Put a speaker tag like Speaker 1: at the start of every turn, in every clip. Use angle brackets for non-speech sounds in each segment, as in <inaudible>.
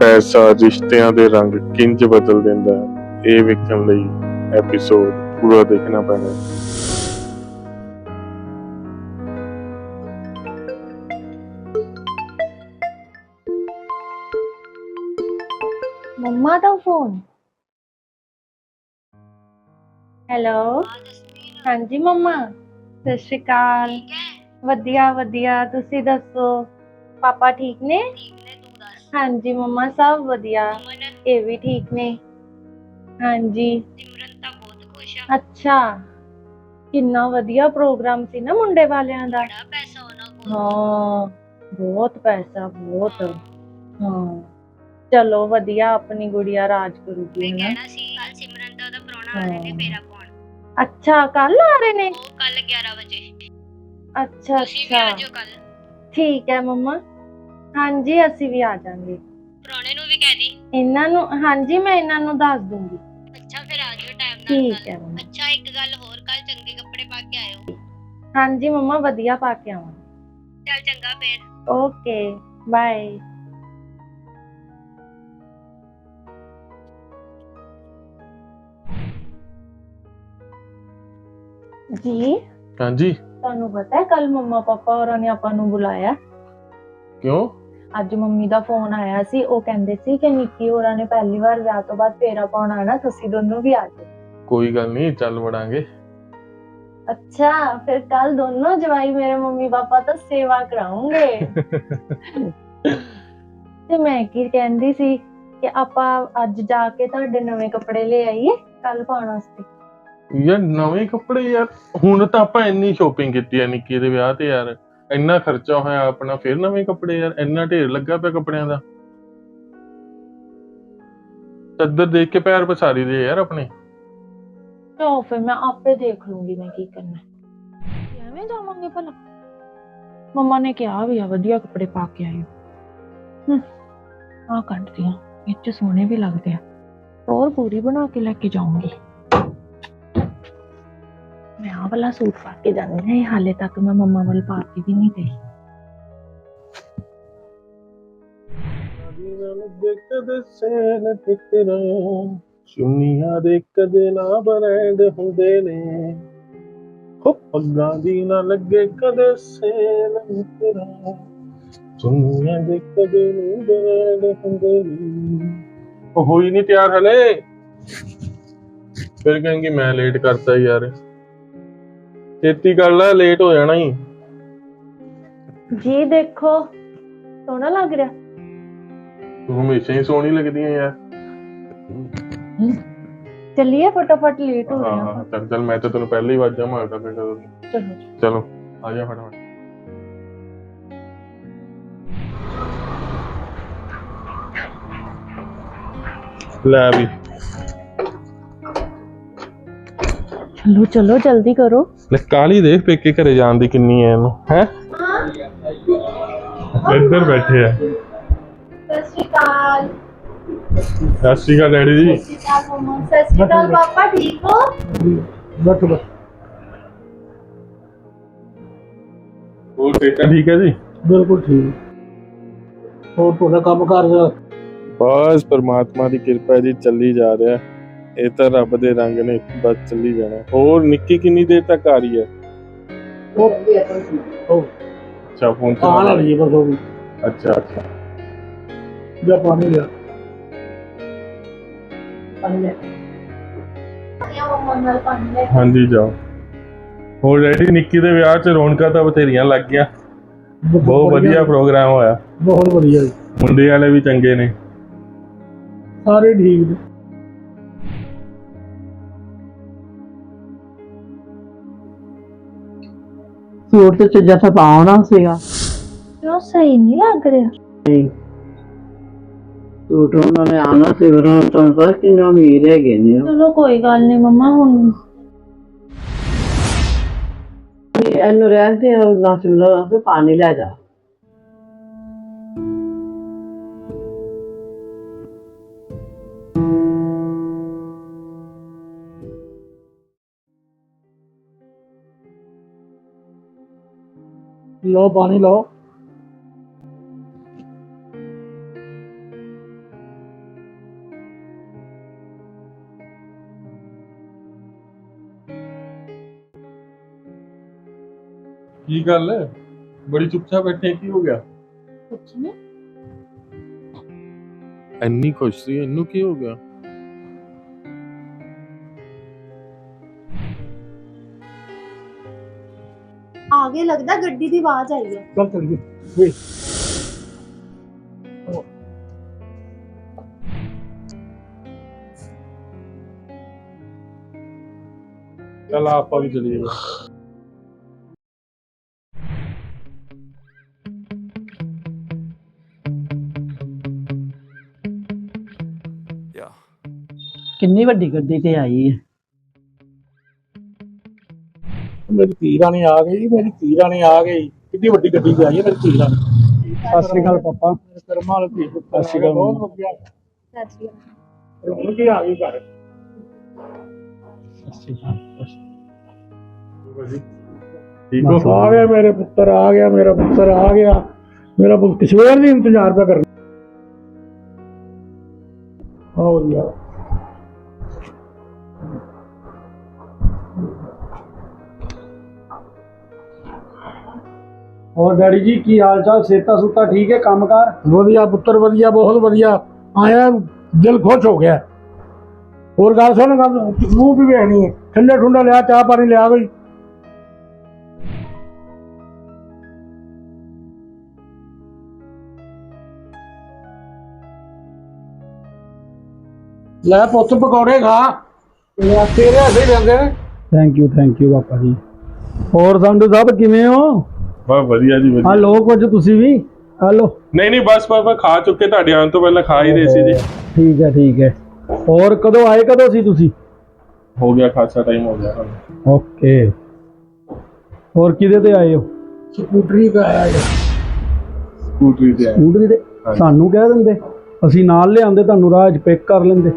Speaker 1: ਪੈਸਾ ਰਿਸ਼ਤਿਆਂ ਦੇ ਰੰਗ ਕਿੰਜ ਬਦਲ ਦਿੰਦਾ ਹੈ, ਇਹ ਵੇਖਣ ਲਈ ਐਪੀਸੋਡ ਪੂਰਾ ਦੇਖਣਾ ਪੈਣਾ ਹੈ।
Speaker 2: ਮੰਮਾ ਦਾ ਫੋਨ। ਹੈਲੋ ਹਾਂਜੀ ਮੰਮਾ। ਸਤਿ ਸ਼੍ਰੀ ਅਕਾਲ। ਵਧੀਆ ਵਧੀਆ। ਤੁਸੀਂ ਦੱਸੋ? ਪਾਪਾ ਠੀਕ ਨੇ? ਹਾਂਜੀ ਮੰਮਾ ਸਭ ਵਧੀਆ। ਇਹ ਵੀ ਠੀਕ ਨੇ। ਹਾਂਜੀ।
Speaker 3: ਸਿਮਰਨ ਤਾਂ ਬਹੁਤ ਖੁਸ਼ ਆ।
Speaker 2: ਅੱਛਾ। ਕਿੰਨਾ ਵਧੀਆ ਪ੍ਰੋਗਰਾਮ ਸੀ ਨਾ ਮੁੰਡੇ ਵਾਲਿਆਂ ਦਾ।
Speaker 3: ਬੜਾ ਪੈਸਾ ਉਹਨਾਂ ਕੋਲ।
Speaker 2: ਹਾਂ ਬਹੁਤ ਪੈਸਾ ਬਹੁਤ। ਹਾਂ। ਚਲੋ ਵਧੀਆ ਆਪਣੀ ਗੁੜੀਆ ਰਾਜ ਕਰੂਗੀ
Speaker 3: ਮੈਂ
Speaker 2: ਨਾ
Speaker 3: ਕਹਿਣਾ ਸੀ ਕੱਲ ਸਿਮਰਨ ਦਾ ਉਹਦਾ ਪ੍ਰਾਹੁਣਾ ਆ ਰਹੇ ਨੇ
Speaker 2: ਹਾਂ।
Speaker 3: ਫੇਰਾ ਪਾਉਣ।
Speaker 2: ਅੱਛਾ ਕੱਲ ਆ ਰਹੇ ਨੇ?
Speaker 3: ਉਹ ਕੱਲ 11 ਵਜੇ।
Speaker 2: ਅੱਛਾ
Speaker 3: ਤੁਸੀਂ ਵੀ
Speaker 2: ਅੱਛਾ।
Speaker 3: ਆ ਜਾਓ ਕੱਲ
Speaker 2: ਠੀਕ ਹੈ ਮੰਮਾ। ਹਾਂਜੀ ਅਸੀਂ ਵੀ ਆ ਜਾਾਂਗੇ
Speaker 3: ਪ੍ਰਾਹੁਣੇ ਨੂੰ ਵੀ ਕਹਿ ਦੀ।
Speaker 2: ਇਹਨਾਂ ਨੂੰ ਹਾਂਜੀ ਮੈਂ ਇਹਨਾਂ ਨੂੰ ਦੱਸ ਦੂੰਗੀ।
Speaker 3: ਅੱਛਾ ਫਿਰ ਆ ਜਾਓ ਟਾਈਮ ਨਾਲ।
Speaker 2: ਠੀਕ। ਹੈ ਮੰਮਾ।
Speaker 3: ਅੱਛਾ ਇੱਕ ਗੱਲ ਹੋਰ ਕੱਲ ਚੰਗੇ ਕੱਪੜੇ ਪਾ ਕੇ ਆਇਓ।
Speaker 2: ਹਾਂਜੀ ਮੰਮਾ ਵਧੀਆ ਪਾ ਕੇ ਆਵਾਂ
Speaker 3: ਚੱਲ ਚੰਗਾ ਫੇਰ।
Speaker 2: Okay bye. ਜੀ?
Speaker 1: ਹਾਂਜੀ।
Speaker 2: ਤੁਹਾਨੂੰ ਪਤਾ ਹੈ ਕੱਲ ਮੰਮਾ ਪਾਪਾ ਹੋਰਾਂ ਨੇ ਆਪਾਂ ਨੂੰ ਬੁਲਾਇਆ।
Speaker 1: ਕਿਉਂ?
Speaker 2: ਅੱਜ ਮੰਮੀ ਦਾ ਫੋਨ ਆਇਆ ਸੀ ਉਹ ਕਹਿੰਦੇ ਸੀ ਕਿ ਨਿੱਕੀ ਹੋਰਾਂ ਨੇ ਪਹਿਲੀ ਵਾਰ ਵਿਆਹ ਤੋਂ ਬਾਅਦ ਫੇਰਾ ਪਾਉਣ ਆਣਾ ਤੁਸੀਂ ਦੋਨੋਂ ਵੀ ਆ ਜਾਓ।
Speaker 1: ਕੋਈ ਗੱਲ ਨਹੀਂ ਚੱਲ ਵੜਾਂਗੇ।
Speaker 2: ਅੱਛਾ ਫਿਰ ਕੱਲ ਦੋਨੋਂ ਜਵਾਈ ਮੇਰੇ ਮੰਮੀ ਪਾਪਾ ਤਾਂ ਸੇਵਾ ਕਰਾਉਂਗੇ। <laughs> ਤੇ ਮੈਂ ਕੀ ਕਹਿੰਦੀ ਸੀ ਕਿ ਆਪਾਂ ਅੱਜ ਜਾ ਕੇ ਤੁਹਾਡੇ ਨਵੇਂ ਕੱਪੜੇ ਲੈ ਆਈਏ ਕੱਲ ਪਾਉਣ ਵਾਸਤੇ।
Speaker 1: ਯਾਰ ਨਵੇਂ ਕੱਪੜੇ ਯਾਰ ਹੁਣ ਤਾਂ ਆਪਾਂ ਇੰਨੀ ਸ਼ੋਪਿੰਗ ਕੀਤੀ ਹੈ ਨਿੱਕੀ ਦੇ ਵਿਆਹ ਤੇ ਯਾਰ। ਇੰਨਾ ਖਰਚਾ ਹੋਇਆ ਆਪਣਾ, ਫਿਰ ਨਵੇਂ ਕੱਪੜੇ ਯਾਰ, ਇੰਨਾ ਢੇਰ ਲੱਗਾ ਪਿਆ ਕੱਪੜਿਆਂ ਦਾ। ਚੱਦਰ ਦੇਖ ਕੇ ਪੈਰ ਪਸਾਰੀ ਦੇ ਯਾਰ ਆਪਣੇ।
Speaker 2: ਚਲੋ ਫਿਰ ਮੈਂ ਆਪੇ ਦੇਖ ਲੂੰਗੀ ਮੈਂ ਕੀ ਕਰਨਾ। ਹੈ। ਐਵੇਂ ਜਾਵਾਂਗੇ ਭਲਾ। ਮੰਮਾ ਨੇ ਕਿਹਾ ਵੀ ਆ, ਵਧੀਆ ਕੱਪੜੇ ਪਾ ਕੇ ਆਇਓ। ਹੂੰ ਆ ਕੱਢਦੀ ਆ। ਇਹ ਚ ਸੋਹਣੇ ਵੀ ਲੱਗਦੇ ਆ। ਹੋਰ ਪੂਰੀ ਬਣਾ ਕੇ ਲੈ ਕੇ ਜਾਊਂਗੀ। ਮੈਂ ਆ ਵਾਲਾ ਸੂਟ ਪਾ ਕੇ ਜਾਂਦੀ ਹਾਂ, ਇਹ ਹਾਲੇ ਤੱਕ ਮੈਂ ਮੰਮਾ ਵੱਲ ਪਾ ਕੇ ਵੀ ਨਹੀਂ ਗਈ।
Speaker 1: ਕਦੇ ਸੇਨ ਫਿਕਰਾਂ, ਚੁੰਨੀਆਂ ਦੇ ਕਦੇ ਨਾ ਬਰੈਂਡ ਹੁੰਦੇ ਨੇ। ਹੋ, ਪੱਗਾਂ ਦੀ ਨਾ ਲੱਗੇ ਕਦੇ ਸੇਨ ਫਿਕਰਾਂ ਚੁੰਨੀਆਂ ਦੇ ਕਦੇ ਨਹੀਂ ਬਰੈਂਡ ਹੁੰਦੇ ਨੇ। ਉਹ ਹੋਈ ਨਹੀਂ ਤਿਆਰ ਹਲੇ? ਫਿਰ ਕਹਾਂਗੀ ਮੈਂ ਲੇਟ ਕਰਤਾ ਯਾਰ। ਛੇਤੀ ਕਰ ਲੈ ਲੇਟ ਹੋ ਜਾਣਾ ਹੀ।
Speaker 2: ਜੀ ਦੇਖੋ ਸੋਹਣਾ ਲੱਗ ਰਿਹਾ।
Speaker 1: ਤੂੰ ਹਮੇਸ਼ਾ ਹੀ ਸੋਹਣੀ ਲੱਗਦੀ ਹੈ ਯਾਰ।
Speaker 2: ਚੱਲੀਏ ਫਟਾਫਟ ਲੇਟ ਹੋ
Speaker 1: ਹਾਂ ਹਾਂ ਚੱਲ ਚੱਲ ਮੈਂ ਤਾਂ ਤੈਨੂੰ ਪਹਿਲਾਂ ਹੀ ਵਾਜਾ ਮਾਰਦਾ ਦੀ।
Speaker 2: ਚਲੋ।
Speaker 1: ਚਲੋ ਆ ਜਾ ਫਟਾਫਟ। ਲੈ ਵੀ।
Speaker 2: ਚਲੋ ਚਲੋ ਜਲਦੀ ਕਰੋ।
Speaker 1: ਲੈ ਕਾਲੀ ਦੇਖ ਪੇਕੇ ਘਰੇ ਜਾਣ ਦੀ ਕਿੰਨੀ ਐ ਇਹਨੂੰ ਹੈ? ਇੱਧਰ ਬੈਠੇ ਆ।
Speaker 2: ਸਤਿ ਸ਼੍ਰੀ ਅਕਾਲ
Speaker 1: ਸਤਿ ਸ਼੍ਰੀ ਅਕਾਲ ਡੈਡੀ ਜੀ।
Speaker 2: ਸਤਿ ਸ਼੍ਰੀ ਅਕਾਲ ਮੰਮਾ ਸਤਿ ਸ਼੍ਰੀ ਅਕਾਲ ਪਾਪਾ ਠੀਕ ਹੋ?
Speaker 4: ਬੈਠੋ ਬੈਠੋ।
Speaker 1: ਹੋਰ ਪੇਕਾ ਠੀਕ ਹੈ ਜੀ?
Speaker 4: ਬਿਲਕੁਲ ਠੀਕ। ਹੋਰ ਤੁਹਾਡਾ ਕੰਮ ਕਾਰ
Speaker 1: ਬਸ ਪਰਮਾਤਮਾ ਦੀ ਕਿਰਪਾ ਜੀ ਚੱਲੀ ਜਾ ਰਿਹਾ। ਇਹ ਤਾਂ ਰੱਬ ਦੇ ਰੰਗ ਨੇ ਬਸ ਚੱਲੀ ਜਾਣਾ। ਹੋਰ ਨਿੱਕੀ ਕਿੰਨੀ ਦੇਰ ਤੱਕ ਆ ਰਹੀ ਹੈ?
Speaker 4: ਉਹ ਉਹ
Speaker 1: ਅੱਛਾ ਫੋਨ
Speaker 4: ਆ ਲੈ ਲਈ ਬਸ ਉਹ ਵੀ।
Speaker 1: ਅੱਛਾ ਅੱਛਾ।
Speaker 4: ਜਾਂ ਪਾਣੀ ਲਿਆ।
Speaker 2: ਮੰਮਾ ਨਾਲ ਪਾਣੀ ਲੈ
Speaker 1: ਹਾਂਜੀ ਜਾਓ। ਹੋਰ ਡੈਡੀ ਨਿੱਕੀ ਦੇ ਵਿਆਹ 'ਚ ਰੌਣਕਾਂ ਤਾਂ ਬਥੇਰੀਆਂ ਲੱਗ ਗਿਆ ਬਹੁਤ ਵਧੀਆ ਪ੍ਰੋਗਰਾਮ ਹੋਇਆ।
Speaker 4: ਬਹੁਤ ਵਧੀਆ ਜੀ।
Speaker 1: ਮੁੰਡੇ ਵਾਲੇ ਵੀ ਚੰਗੇ ਨੇ।
Speaker 4: ਸਾਰੇ ਠੀਕ ਨੇ।
Speaker 5: ਸੂਟ ਤੇ ਚੱਜਾ ਤਾਂ ਪਾਉਣਾ ਸੀਗਾ।
Speaker 2: ਕਿਉਂ ਸਹੀ ਨਹੀਂ ਲੱਗ ਰਿਹਾ।
Speaker 5: ਸੂਟ ਉਹਨਾਂ ਨੇ ਆਉਣਾ ਸੀ ਉਹਨਾਂ ਤੋਂ ਪਤਾ ਕਿੰਨਾ ਅਮੀਰ ਹੈਗੇ ਨੇ ਉਹ।
Speaker 2: ਚਲੋ ਕੋਈ ਗੱਲ ਨਹੀਂ ਮੰਮਾ ਹੁਣ
Speaker 5: ਇਹਨੂੰ ਰਹਿਣ ਤੇ ਉਹ ਨਾ ਸਿਮਲਾ ਵਾਸਤੇ ਪਾਣੀ ਲੈ ਜਾ।
Speaker 4: ਲਓ ਪਾਣੀ ਲਓ।
Speaker 1: ਕੀ ਗੱਲ? ਹੈ ਬੜੀ ਚੁੱਪਚਾਪ ਬੈਠੇ ਕੀ ਹੋ ਗਿਆ?
Speaker 6: ਕੁਛ ਨਹੀਂ
Speaker 1: ਇੰਨੀ ਖੁਸ਼ ਸੀ ਇਹਨੂੰ ਕੀ ਹੋ ਗਿਆ?
Speaker 2: ਆਗੇ ਲੱਗਦਾ ਗੱਡੀ ਦੀ ਆਵਾਜ਼ ਆਈ ਹੈ।
Speaker 4: ਚੱਲ ਚੱਲੀਏ ਵੇ
Speaker 1: ਚਲ ਆਪਾਂ ਵੀ ਚਲੀਏ।
Speaker 5: ਕਿੰਨੀ ਵੱਡੀ ਗੱਡੀ ਤੇ ਆਈ ਹੈ?
Speaker 4: ਮੇਰੀ ਧੀ ਰਾਣੀ ਆ ਗਈ ਮੇਰੀ ਧੀ ਰਾਣੀ ਆ ਗਈ। ਕਿੰਨੀ ਵੱਡੀ ਗੱਡੀ ਆਈ ਹੈ ਮੇਰੀ ਧੀ ਰਾਣੀ।
Speaker 5: ਸਤਿ ਸ਼੍ਰੀ ਅਕਾਲ ਪਾਪਾ।
Speaker 4: ਕਰਮਾਂ ਵਾਲੀ ਧੀ ਪੁੱਤਰ
Speaker 5: ਸਤਿ ਸ਼੍ਰੀ ਅਕਾਲ
Speaker 4: ਬਹੁਤ ਵਧੀਆ। ਹੁਣ ਕੀ ਆ ਗਈ ਘਰ।
Speaker 1: ਠੀਕ ਹੋ?
Speaker 4: ਆ ਗਿਆ ਮੇਰੇ ਪੁੱਤਰ ਆ ਗਿਆ ਮੇਰਾ ਪੁੱਤਰ ਆ ਗਿਆ। ਮੇਰਾ ਪੁੱਤ ਕਿਸ਼ੋਰ ਦੀ ਇੰਤਜ਼ਾਰ ਪਿਆ ਕਰਨਾ। ਆਓ ਯਾਰ
Speaker 5: ਹੋਰ ਡੈਡੀ ਜੀ ਕੀ ਹਾਲ ਚਾਲ? ਸੇਤਾ ਸੁੱਤਾ ਠੀਕ ਹੈ? ਕੰਮਕਾਰ?
Speaker 4: ਵਧੀਆ ਪੁੱਤਰ ਵਧੀਆ ਬਹੁਤ ਵਧੀਆ। ਆਇਆ ਦਿਲ ਖੁਸ਼ ਹੋ ਗਿਆ। ਹੋਰ ਗੱਲ ਸੁਣ ਗੱਲ ਮੂੰਹ ਵੀ ਵੇਖਣੀ ਹੈ। ਠੰਡਾ ਠੁੰਡਾ ਲਿਆ ਚਾਹ ਪਾਣੀ ਲਿਆ ਕੋਈ ਲੈ ਪੁੱਤ ਪਕੌੜੇ ਖਾ। ਇਹ ਤੇਰੇ ਹੱਥੇ ਹੀ ਰਹਿੰਦੇ ਨੇ।
Speaker 5: ਥੈਂਕ ਯੂ ਥੈਂਕ ਯੂ ਪਾਪਾ ਜੀ। ਹੋਰ ਸੰਧੂ ਸਾਹਿਬ ਕਿਵੇਂ ਹੋ?
Speaker 1: ਬਸ ਵਧੀਆ ਜੀ
Speaker 5: ਆ
Speaker 1: ਵਧੀਆ
Speaker 5: ਲੋ ਕੁਝ ਤੁਸੀਂ ਵੀ ਆ ਲੋ
Speaker 1: ਨਹੀਂ ਨਹੀਂ ਬਸ ਪਾਪਾ ਖਾ ਚੁੱਕੇ ਤੁਹਾਡੇ ਆਉਣ ਤੋਂ ਪਹਿਲਾਂ ਖਾ ਹੀ ਰਹੇ ਸੀ ਜੀ।
Speaker 5: ਠੀਕ ਹੈ ਠੀਕ ਹੈ। ਹੋਰ ਕਦੋਂ ਆਏ ਕਦੋਂ ਸੀ ਤੁਸੀਂ?
Speaker 1: ਹੋ ਗਿਆ ਖਾਸਾ ਟਾਈਮ ਹੋ ਗਿਆ। ਸਾਨੂੰ
Speaker 5: ਓਕੇ। ਹੋਰ ਕਿਹਦੇ ਤੇ ਆਏ ਹੋ?
Speaker 4: ਸਕੂਟਰੀ ਤੇ ਆਇਆ ਜੀ।
Speaker 1: ਸਕੂਟਰੀ ਤੇ ਆਏ।
Speaker 5: ਸਕੂਟਰੀ ਤੇ?
Speaker 1: ਹਾਂਜੀ।
Speaker 5: ਸਾਨੂੰ ਕਹਿ ਦਿੰਦੇ। ਅਸੀਂ ਨਾਲ ਲਿਆਂਦੇ ਤੁਹਾਨੂੰ ਰਾਹ 'ਚ ਪਿਕ ਕਰ ਲੈਂਦੇ।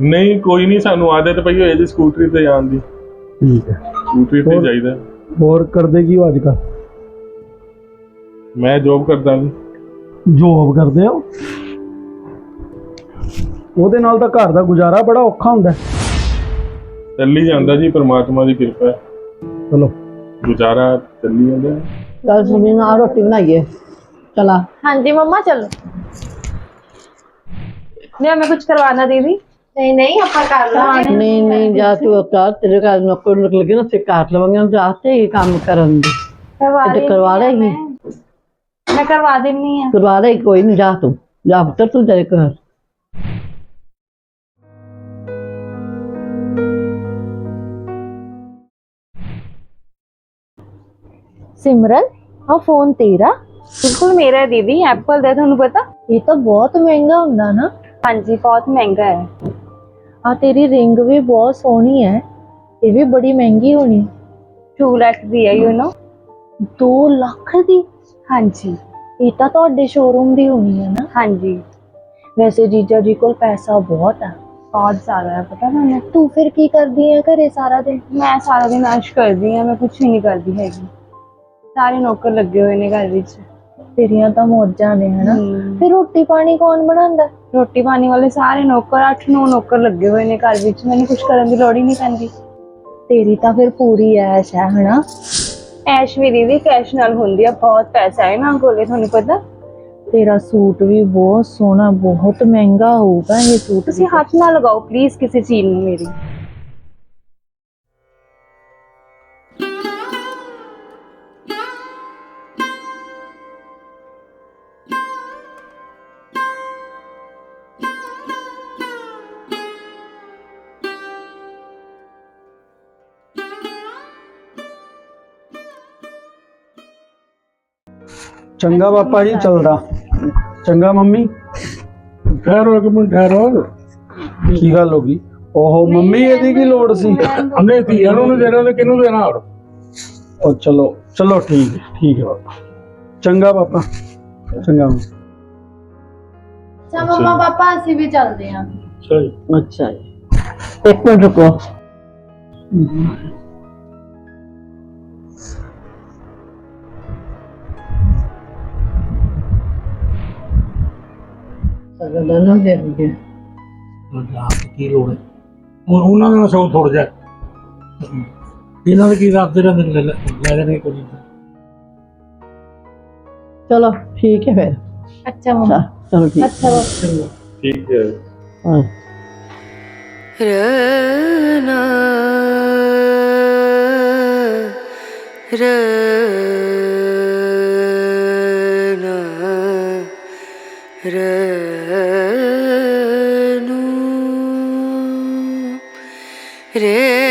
Speaker 1: ਨਹੀਂ ਕੋਈ ਨਹੀਂ ਸਾਨੂੰ ਆਦਤ ਪਈ ਹੋਈ ਜੀ ਸਕੂਟਰੀ ਤੇ ਜਾਣ ਦੀ।
Speaker 5: ਠੀਕ ਹੈ।
Speaker 1: ਸਕੂਟਰੀ ਤੇ
Speaker 5: ਹੋਰ?
Speaker 1: ਜਾਈਦਾ।
Speaker 5: ਹੋਰ ਕਰਦੇ ਕੀ ਹੋ ਅੱਜ ਕੱਲ
Speaker 1: ਮੈਂ ਜੋਬ ਕਰਦਾ ਜੀ।
Speaker 5: ਜੋਬ ਕਰਦੇ ਹੋ? ਉਹਦੇ ਨਾਲ ਤਾਂ ਘਰ ਦਾ ਗੁਜ਼ਾਰਾ ਬੜਾ ਔਖਾ ਹੁੰਦਾ। ਹੈ।
Speaker 1: ਚੱਲੀ ਜਾਂਦਾ ਜੀ ਪ੍ਰਮਾਤਮਾ ਦੀ ਕਿਰਪਾ ਹੈ।
Speaker 5: ਚਲੋ।
Speaker 1: ਗੁਜ਼ਾਰਾ ਚੱਲੀ ਜਾਂਦਾ ਹੈ।
Speaker 5: ਚੱਲ ਸੁਣੀ ਆ ਰੋਟੀ ਬਣਾਈਏ। चला
Speaker 6: ਹਾਂਜੀ ਮੰਮਾ ਚਲੋ। ਨੇ ਹਮੇ ਕੁਝ ਕਰਵਾਣਾ ਦੀਦੀ।
Speaker 2: ਨਹੀਂ ਨਹੀਂ ਆਪਾਂ ਕਰ ਲਾਂਗੇ
Speaker 5: ਨਹੀਂ ਨਹੀਂ ਜਾ ਤੂੰ ਕਰ ਤੇਰੇ ਘਰ ਨੌਕਰ ਨੂੰ ਲੱਗੇ ਨਾ ਤੇ ਕਾਟ ਲਵਾਂਗੇ ਜਾ ਤੇ ਹੀ ਕੰਮ ਕਰਨ ਦੀ
Speaker 6: करवा
Speaker 5: ਤੇ
Speaker 6: रही
Speaker 5: ਕਰਵਾ
Speaker 6: हूँ
Speaker 5: ਲੇਗੀ
Speaker 6: मैं मैं करवा देनी है
Speaker 5: ਕਰਵਾ ਲੈ ਕੋਈ ਨਹੀਂ ਜਾ ਤੂੰ ਜਾ ਪੁੱਤਰ ਤੂੰ ਤੇਰੇ ਘਰ
Speaker 2: ਸਿਮਰਨ ਆ ਫੋਨ ਤੇਰਾ
Speaker 6: बिल्कुल मेरा है दीदी एप्पल है ਤੁਹਾਨੂੰ ਪਤਾ
Speaker 2: ਇਹ ਤਾਂ ਬਹੁਤ ਮਹਿੰਗਾ ਹੁੰਦਾ ਨਾ
Speaker 6: ਹਾਂਜੀ ਬਹੁਤ ਮਹਿੰਗਾ ਹੈ
Speaker 2: ਆ ਤੇਰੀ ਰਿੰਗ ਵੀ ਬਹੁਤ ਸੋਹਣੀ ਹੈ। ਇਹ ਵੀ ਬੜੀ ਮਹਿੰਗੀ ਹੋਣੀ।
Speaker 6: 2 ਲੱਖ ਦੀ ਹੈ ਯੂ نو
Speaker 2: 2 ਲੱਖ ਦੀ?
Speaker 6: ਹਾਂਜੀ।
Speaker 2: ਇਹ ਤਾਂ ਤੁਹਾਡੇ ਸ਼ੋਰੂਮ ਦੀ ਹੋਣੀ ਹੈ ਨਾ।
Speaker 6: ਹਾਂਜੀ।
Speaker 2: ਵੈਸੇ ਜੀਜਾ ਜੀ ਕੋਲ ਪੈਸਾ ਬਹੁਤ ਹੈ
Speaker 6: ਬਹੁਤ ਜ਼ਿਆਦਾ ਹੈ ਪਤਾ ਤੁਹਾਨੂੰ?
Speaker 2: ਤੂੰ ਫਿਰ ਕੀ ਕਰਦੀ ਹੈ ਘਰੇ ਸਾਰਾ ਦਿਨ?
Speaker 6: ਮੈਂ ਸਾਰਾ ਦਿਨ ਐਸ਼ ਕਰਦੀ ਹਾਂ ਮੈਂ ਕੁਝ ਨਹੀਂ ਕਰਦੀ ਹੈਗੀ। ਸਾਰੇ ਨੌਕਰ ਲੱਗੇ ਹੋਏ ਨੇ ਘਰ ਵਿੱਚ।
Speaker 2: ਤੇਰੀਆਂ ਤਾਂ ਮੌਜਾਂ ਨੇ ਹਨਾ?
Speaker 6: ਹਮ।
Speaker 2: ਫਿਰ ਰੋਟੀ ਪਾਣੀ ਕੌਣ ਬਣਾਉਂਦਾ?
Speaker 6: ਰੋਟੀ ਪਾਣੀ ਵਾਲੇ ਸਾਰੇ ਨੌਕਰ 8-9 ਨੌਕਰ ਲੱਗੇ ਹੋਏ ਨੇ ਘਰ ਵਿੱਚ। ਮੈਨੂੰ ਕੁਝ ਕਰਨ ਦੀ ਲੋੜ ਹੀ ਨਹੀਂ ਪੈਂਦੀ।
Speaker 2: ਤੇਰੀ ਤਾਂ ਫਿਰ ਪੂਰੀ ਐਸ਼ ਹੈ ਹਨਾ?
Speaker 6: ਐਸ਼ ਵੀ ਦੀਦੀ ਕੈਸ਼ ਨਾਲ ਹੁੰਦੀ ਆ ਬਹੁਤ ਪੈਸਾ ਹੈ ਨਾ ਕੋਲੇ ਤੁਹਾਨੂੰ ਪਤਾ?
Speaker 2: ਤੇਰਾ ਸੂਟ ਵੀ ਬਹੁਤ ਸੋਹਣਾ ਬਹੁਤ ਮਹਿੰਗਾ ਹੋਊਗਾ ਇਹ ਸੂਟ
Speaker 6: ਤੁਸੀਂ ਹੱਥ ਨਾ ਲਗਾਓ ਪਲੀਜ਼ ਕਿਸੇ ਚੀਜ਼ ਨੂੰ ਮੇਰੀ।
Speaker 5: ਚੰਗਾ ਪਾਪਾ ਜੀ ਚੱਲਦਾ। ਚੰਗਾ ਮੰਮੀ।
Speaker 4: ਠਹਿਰੋ ਇੱਕ ਮਿੰਟ ਠਹਿਰੋ।
Speaker 5: ਕੀ ਗੱਲ ਹੋ ਗਈ? ਓਹੋ ਮੰਮੀ ਇਹਦੀ ਕੀ ਲੋੜ ਸੀ?
Speaker 4: ਅੰਨੇ ਧੀਆਂ ਨੂੰ ਦੇਣਾ ਤੇ ਕਿਹਨੂੰ ਦੇਣਾ ਹੋਰ
Speaker 5: ਉਹ ਚਲੋ ਚਲੋ ਠੀਕ ਹੈ ਠੀਕ ਹੈ ਪਾਪਾ ਚੰਗਾ ਪਾਪਾ ਚੰਗਾ ਮੰਮੀ।
Speaker 2: ਅੱਛਾ ਮੰਮਾ ਪਾਪਾ ਅਸੀਂ ਵੀ ਚੱਲਦੇ ਹਾਂ।
Speaker 4: ਸਹੀ
Speaker 5: ਅੱਛਾ ਜੀ। ਇੱਕ ਮਿੰਟ ਰੁਕੋ। ਅਗਲਾ ਨਾ ਦੇ ਦੇ
Speaker 4: ਰਾਤ ਕੀ ਲੋੜ ਹੈ? ਉਹ ਉਹਨਾਂ ਦਾ ਸੌ ਥੋੜ ਜਾ ਇਹਨਾਂ ਦੇ ਕੀ ਰੱਖਦੇ ਰਹਿੰਦੇ ਨੇ, ਲੈ ਲੈ ਲੈ ਲੈਣੇ ਕੋਈ
Speaker 7: ਚਲੋ ਠੀਕ ਹੈ ਫਿਰ।
Speaker 2: ਅੱਛਾ ਮੰਮਾ।
Speaker 7: ਚਲੋ ਠੀਕ।
Speaker 2: ਅੱਛਾ ਬਾਬਾ
Speaker 1: ਠੀਕ ਹੈ।
Speaker 7: ਹਾਂ।
Speaker 8: ਰਨਾ ਰਨਾ। রে